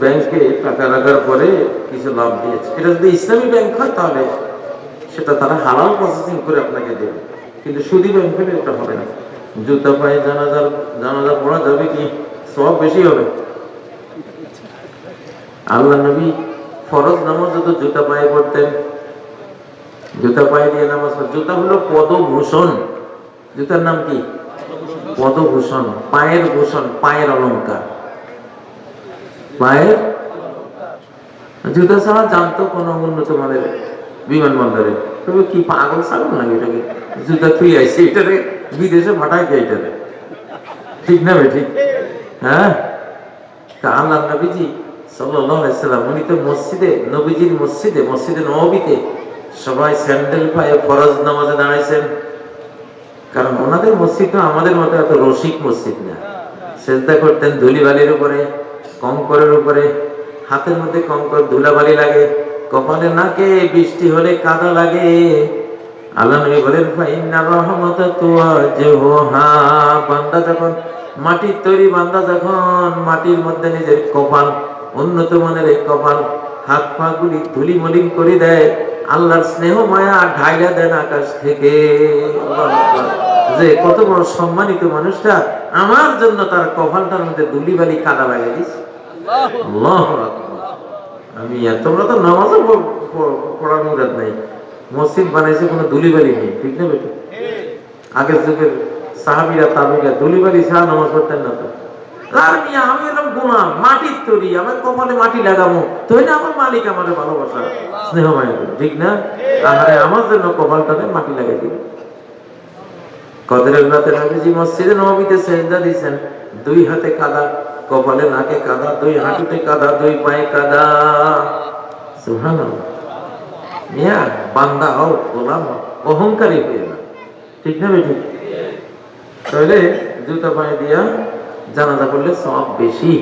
ব্যাংকে টাকা রাখার পরে কিছু লাভ দিয়েছে। এটা যদি ইসলামী ব্যাংক হয় তাহলে সেটা তারা হালাল প্রসেসিং করে আপনাকে দেবে। কিন্তু সুদী ব্যাংক হলে এটা হবে না। জুতা পায়ে জানাজার, জানাজা পড়া যাবে কি? সব বেশি হবে। আল্লাহ নবী ফরজ নামাজ যত জুতা পায়ে পড়তেন, জুতা পায়ে দিয়ে নামাজ জুতা হলো পদভূষণ। জুতার নাম কি? পদভূষণ, পায়ের ভূষণ, পায়ের অলংকার। পায়ের? জুতা ছাড়া জানতো কোন উন্নত মানের বিমানবন্দরে। তবে কি পাগল ছাগল লাগে এটাকে? জুতা তুই আইসি এটারে বিদেশে ভাটায় কে এটারে। ঠিক না ঠিক? হ্যাঁ? আল্লাহ নবীজি সাল্লাম, উনি তো মসজিদে, নবীজির মসজিদে মসজিদে নবীতে সবাই স্যান্ডেল পায়ে ফরজ নামাজে দাঁড়াইছেন। কারণ ওনাদের মসজিদ আমাদের মতো এত রসিক মসজিদ না। সেজদা করতেন ধুলিবালির উপরে, কঙ্করের উপরে, হাতের মধ্যে কঙ্কর ধুলাবালি লাগে, কপালে নাকে বৃষ্টি হলে কাদা লাগে। আল্লাহর স্নেহ মায়া ঢাইলা দেন আকাশ থেকে। যে কত বড় সম্মানিত মানুষটা আমার জন্য তার কপালটার মধ্যে ধুলি বালি কাদা লাগিয়ে দিস আমি বড় তো নামাজও পড়- পড়- পড়ার মুরাদ নাই। মসজিদ বানাইছে, কোনো ধুলিবালি নেই, ঠিক না বেটা? আগের যুগের সাহাবিরা, তাবিরা ধুলিবালি ছাড়া নামাজ পড়তেন না তো। আর মিয়া, আমি এরকম গোলাম মাটির তৈরি, আমার কপালে মাটি লাগাবো না আমার মালিক আমার ভালোবাসা, স্নেহ মায়া ঠিক না? আহারে, আমার জন্য দিবে কদরের রাতে নবীজি মসজিদে নবীতে সেজদা দিয়েছেন। দুই হাতে কাদা, কপালে নাকে কাদা, দুই হাঁটুতে কাদা, দুই পায়ে কাদা। সুবহানাল্লাহ। মিয়া বান্দা হও, গোলাম অহংকারী হয়ে না ঠিক না বেঠিক তাহলে জুতা পায়ে দিয়া জানাজা করলে সব বেশি।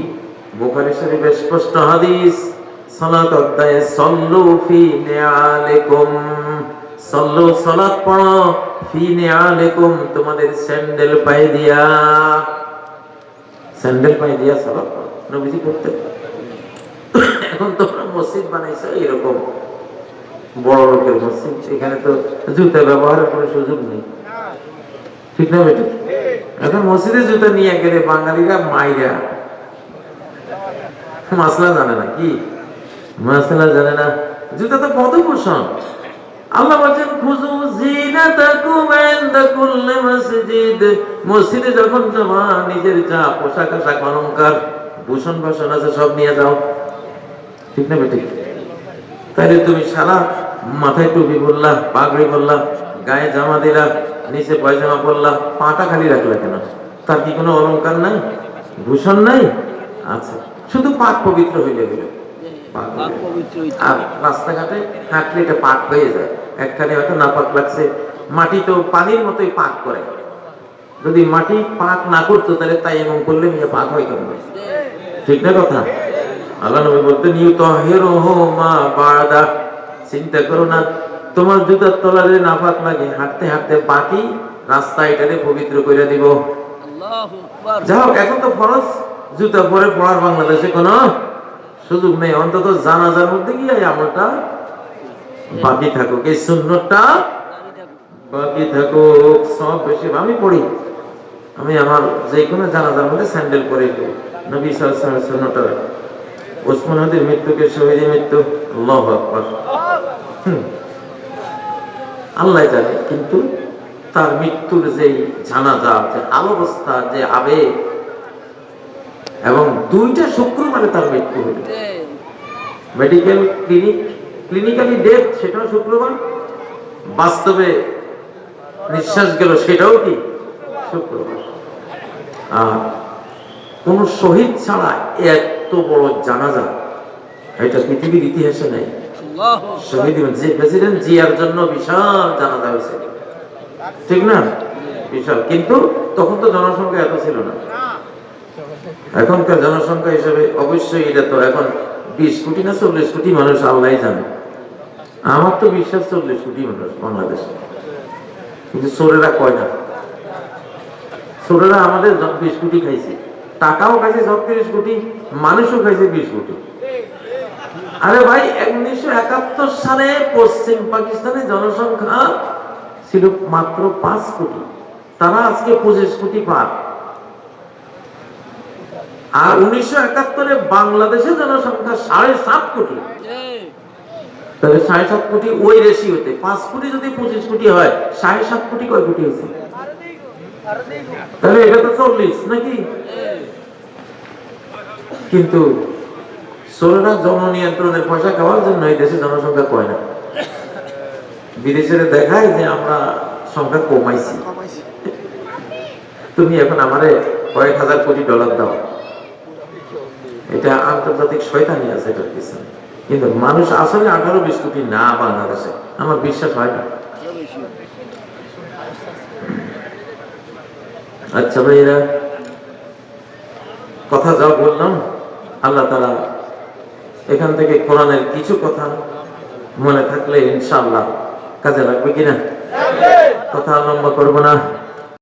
বুখারী শরীফে স্পষ্ট হাদিস, সালাত অধ্যায়ে, সল্লু ফি নিআলিকুম সল্লু সালাত পড়ো, ফি নিআলিকুম তোমাদের স্যান্ডেল পায়ে দিয়া। স্যান্ডেল পায়ে দিয়া সালাত পড়ো, নবীজি করতেন। এখন তোমরা মসজিদ বানাইছো এরকম বড় লোকের মসজিদ, এখানে তো জুতা ব্যবহারের কোনো সুযোগ নেই। ঠিক না বেটা? এখন মসজিদে জুতা নিয়ে গেলে বাঙালিরা মাইরা। মাসলা জানে না কি? মাসলা জানে না। জুতা তো পদভূষণ আল্লাহ বলছেন খুজু জিনাতাকুম ইনদা কুল্লি মসজিদ। মসজিদে যখন যাবা নিজের যা পোশাক আশাক অলংকার, ভূষণ ভাষণ আছে, সব নিয়ে যাও। ঠিক না বেটি তাহলে তুমি সারা মাথায় টুপি বললা পাগড়ি বললা গায়ে জামা দিলা, নিচে পয়জামা পরলা, পাটা খালি রাখলা কেন? তার কি কোনো অলংকার নাই? ভূষণ নাই? আচ্ছা শুধু পাক পবিত্র হইলে হইল রাস্তাঘাটে হাঁটলে এটা পাক হয়ে যায়। একখানে হয়তো না পাক লাগছে। মাটি তো পানির মতোই পাক করে। যদি মাটি পাক না করতো তাহলে তাই এমন করলে নিয়ে পাক হয় কেন ঠিক না কথা? আল্লাহ নবী বলতেন ইউ তাহিরুহু মা বাদা। চিন্তা করো না তোমার জুতার তলারে নাপাক লাগে। হাঁটতে হাঁটতে বাকি রাস্তা এটারে পবিত্র করে দিব। যাই হোক এখন তো ফরজ। জুতা পরে পড়ার বাংলাদেশে কোনো সুযোগ নেই, অন্তত জানাজার মধ্যে গিয়ে আমলটা বাকি থাকুক। এই শূন্যটা বাকি থাকুক, সব বেশি আমি পড়ি। আমি আমার যে কোনো জানাজার মধ্যে স্যান্ডেল পরে নবী সাল্লাল্লাহু সুন্নতটা ওসমান হাদির মৃত্যুকে শহীদের মৃত্যু? আল্লাহু আকবার। আল্লাহ জানে, কিন্তু তার মৃত্যুর যে জানাজা, যে আলোবস্থা যে আবেগ এবং দুইটা শুক্রবারে তার মৃত্যু হলো। মেডিকেল ক্লিনিক ক্লিনিক্যালি ডেথ সেটাও শুক্রবার। বাস্তবে নিঃশ্বাস গেল সেটাও কি? শুক্রবার। আর কোন শহীদ ছাড়া এত বড় জানাজা এটা পৃথিবীর ইতিহাসে নেই। শহীদ যে প্রেসিডেন্ট জিয়ার জন্য বিশাল জানাজা হয়েছে। ঠিক না? বিশাল। কিন্তু তখন তো জনসংখ্যা এত ছিল না। এখনকার জনসংখ্যা হিসেবে অবশ্যই এটা তো এখন বিশ কোটি না চল্লিশ কোটি মানুষ আল্লাহ জানে। আমার তো বিশ্বাস চল্লিশ কোটি মানুষ বাংলাদেশে। কিন্তু চোরেরা কয় না? ছোটরা আমাদের বিশ কোটি খাইছে। টাকাও খাইছে ছত্রিশ কোটি, মানুষও খাইছে বিশ কোটি। আরে ভাই, উনিশশো একাত্তর সালে পশ্চিম পাকিস্তানের জনসংখ্যা ছিল মাত্র পাঁচ কোটি। তারা আজকে পঁচিশ কোটি পার। আর উনিশশো একাত্তরে বাংলাদেশের জনসংখ্যা সাড়ে সাত কোটি। তাহলে সাড়ে সাত কোটি ওই রেশিওতে পাঁচ কোটি যদি পঁচিশ কোটি হয় সাড়ে সাত কোটি কয় কোটি হয়েছে? তাহলে এটা তো চল্লিশ নাকি? কিন্তু ষোলোটা জননিয়ন্ত্রণের পয়সা খাওয়ার জন্য এই দেশে জনসংখ্যা কয় না। বিদেশের দেখায় যে আমরা সংখ্যা কমাইছি। তুমি এখন আমারে কয়েক হাজার কোটি ডলার দাও। এটা আন্তর্জাতিক শয়তানি আছে এটার পিছনে। কিন্তু মানুষ আসলে আঠারো বিশ কোটি না বাংলাদেশে। আমার বিশ্বাস হয় না। আচ্ছা ভাইরা কথা যা বললাম আল্লাহ তারা এখান থেকে কোরআনের কিছু কথা মনে থাকলে ইনশাল্লাহ কাজে লাগবে কিনা? কথা আর লম্বা করব না।